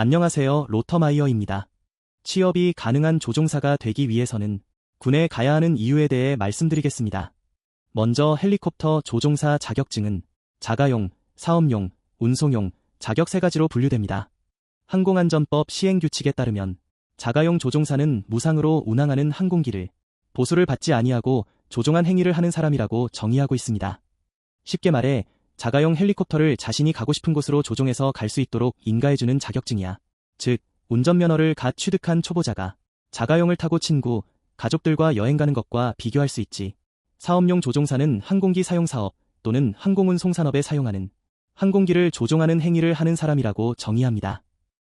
안녕하세요. 로터마이어입니다. 취업이 가능한 조종사가 되기 위해서는 군에 가야 하는 이유에 대해 말씀드리겠습니다. 먼저 헬리콥터 조종사 자격증은 자가용, 사업용, 운송용, 자격 세 가지로 분류됩니다. 항공안전법 시행규칙에 따르면 자가용 조종사는 무상으로 운항하는 항공기를 보수를 받지 아니하고 조종한 행위를 하는 사람이라고 정의하고 있습니다. 쉽게 말해 자가용 헬리콥터를 자신이 가고 싶은 곳으로 조종해서 갈 수 있도록 인가해주는 자격증이야. 즉, 운전면허를 갓 취득한 초보자가 자가용을 타고 친구, 가족들과 여행 가는 것과 비교할 수 있지. 사업용 조종사는 항공기 사용 사업 또는 항공운 송 산업에 사용하는 항공기를 조종하는 행위를 하는 사람이라고 정의합니다.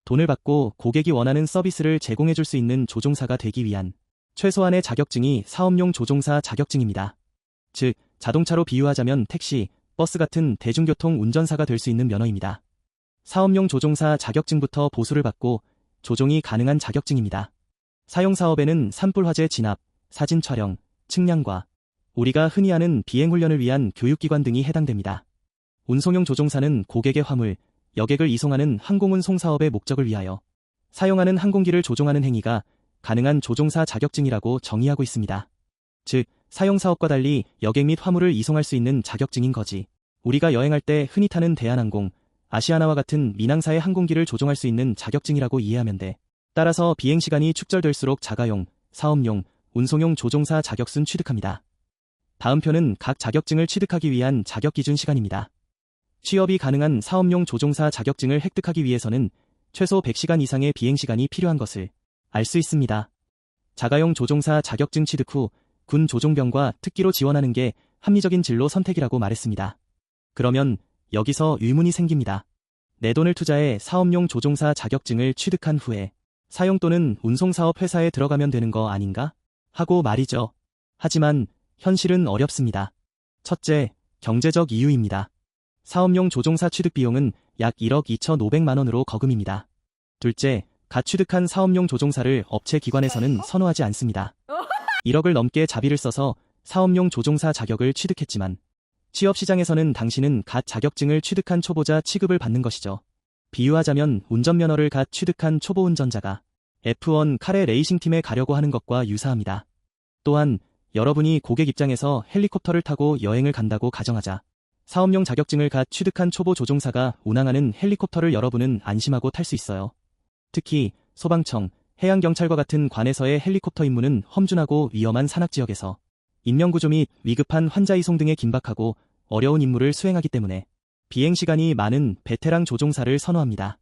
돈을 받고 고객이 원하는 서비스를 제공해 줄 수 있는 조종사가 되기 위한 최소한의 자격증이 사업용 조종사 자격증입니다. 즉, 자동차로 비유하자면 택시, 버스 같은 대중교통 운전사가 될 수 있는 면허입니다. 사업용 조종사 자격증부터 보수를 받고 조종이 가능한 자격증입니다. 사용 사업에는 산불 화재 진압, 사진 촬영, 측량과 우리가 흔히 아는 비행훈련을 위한 교육기관 등이 해당됩니다. 운송용 조종사는 고객의 화물, 여객을 이송하는 항공운송 사업의 목적을 위하여 사용하는 항공기를 조종하는 행위가 가능한 조종사 자격증이라고 정의하고 있습니다. 즉, 사용 사업과 달리 여객 및 화물을 이송할 수 있는 자격증인 거지. 우리가 여행할 때 흔히 타는 대한항공, 아시아나와 같은 민항사의 항공기를 조종할 수 있는 자격증이라고 이해하면 돼. 따라서 비행시간이 축절될수록 자가용, 사업용, 운송용 조종사 자격순 취득합니다. 다음 표는 각 자격증을 취득하기 위한 자격기준 시간입니다. 취업이 가능한 사업용 조종사 자격증을 획득하기 위해서는 최소 100시간 이상의 비행시간이 필요한 것을 알 수 있습니다. 자가용 조종사 자격증 취득 후 군 조종병과 특기로 지원하는 게 합리적인 진로 선택이라고 말했습니다. 그러면 여기서 의문이 생깁니다. 내 돈을 투자해 사업용 조종사 자격증을 취득한 후에 사용 또는 운송사업 회사에 들어가면 되는 거 아닌가? 하고 말이죠. 하지만 현실은 어렵습니다. 첫째, 경제적 이유입니다. 사업용 조종사 취득 비용은 약 1억 2천5백만 원으로 거금입니다. 둘째, 갓 취득한 사업용 조종사를 업체 기관에서는 선호하지 않습니다. 1억을 넘게 자비를 써서 사업용 조종사 자격을 취득했지만 취업 시장에서는 당신은 갓 자격증을 취득한 초보자 취급을 받는 것이죠. 비유하자면 운전면허를 갓 취득한 초보 운전자가 F1 카레 레이싱팀에 가려고 하는 것과 유사합니다. 또한 여러분이 고객 입장에서 헬리콥터를 타고 여행을 간다고 가정하자 사업용 자격증을 갓 취득한 초보 조종사가 운항하는 헬리콥터를 여러분은 안심하고 탈 수 있어요. 특히 소방청, 해양경찰과 같은 관에서의 헬리콥터 임무는 험준하고 위험한 산악지역에서 인명구조 및 위급한 환자 이송 등에 긴박하고 어려운 임무를 수행하기 때문에 비행시간이 많은 베테랑 조종사를 선호합니다.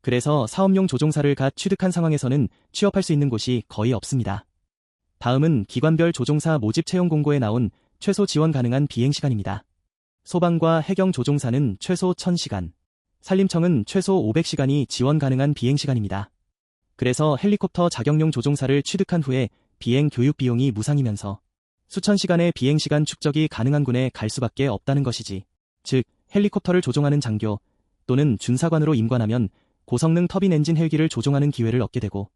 그래서 사업용 조종사를 갓 취득한 상황에서는 취업할 수 있는 곳이 거의 없습니다. 다음은 기관별 조종사 모집 채용 공고에 나온 최소 지원 가능한 비행시간입니다. 소방과 해경 조종사는 최소 1000시간, 산림청은 최소 500시간이 지원 가능한 비행시간입니다. 그래서 헬리콥터 자격용 조종사를 취득한 후에 비행 교육 비용이 무상이면서 수천 시간의 비행 시간 축적이 가능한 군에 갈 수밖에 없다는 것이지. 즉, 헬리콥터를 조종하는 장교 또는 준사관으로 임관하면 고성능 터빈 엔진 헬기를 조종하는 기회를 얻게 되고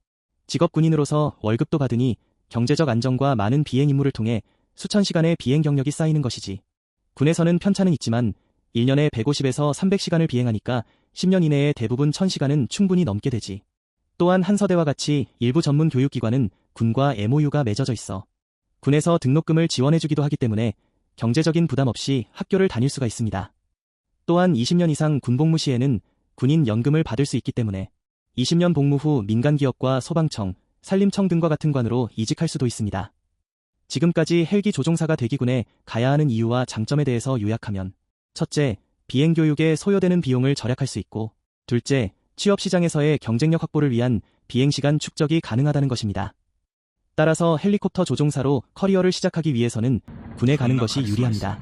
직업 군인으로서 월급도 받으니 경제적 안정과 많은 비행 임무를 통해 수천 시간의 비행 경력이 쌓이는 것이지. 군에서는 편차는 있지만 1년에 150에서 300시간을 비행하니까 10년 이내에 대부분 1000시간은 충분히 넘게 되지. 또한 한서대와 같이 일부 전문 교육기관은 군과 MOU가 맺어져 있어 군에서 등록금을 지원해주기도 하기 때문에 경제적인 부담 없이 학교를 다닐 수가 있습니다. 또한 20년 이상 군복무 시에는 군인 연금을 받을 수 있기 때문에 20년 복무 후 민간기업과 소방청, 산림청 등과 같은 관으로 이직할 수도 있습니다. 지금까지 헬기 조종사가 되기군에 가야 하는 이유와 장점에 대해서 요약하면 첫째, 비행 교육에 소요되는 비용을 절약할 수 있고 둘째, 취업시장에서의 경쟁력 확보를 위한 비행시간 축적이 가능하다는 것입니다. 따라서 헬리콥터 조종사로 커리어를 시작하기 위해서는 군에 가는 것이 유리합니다.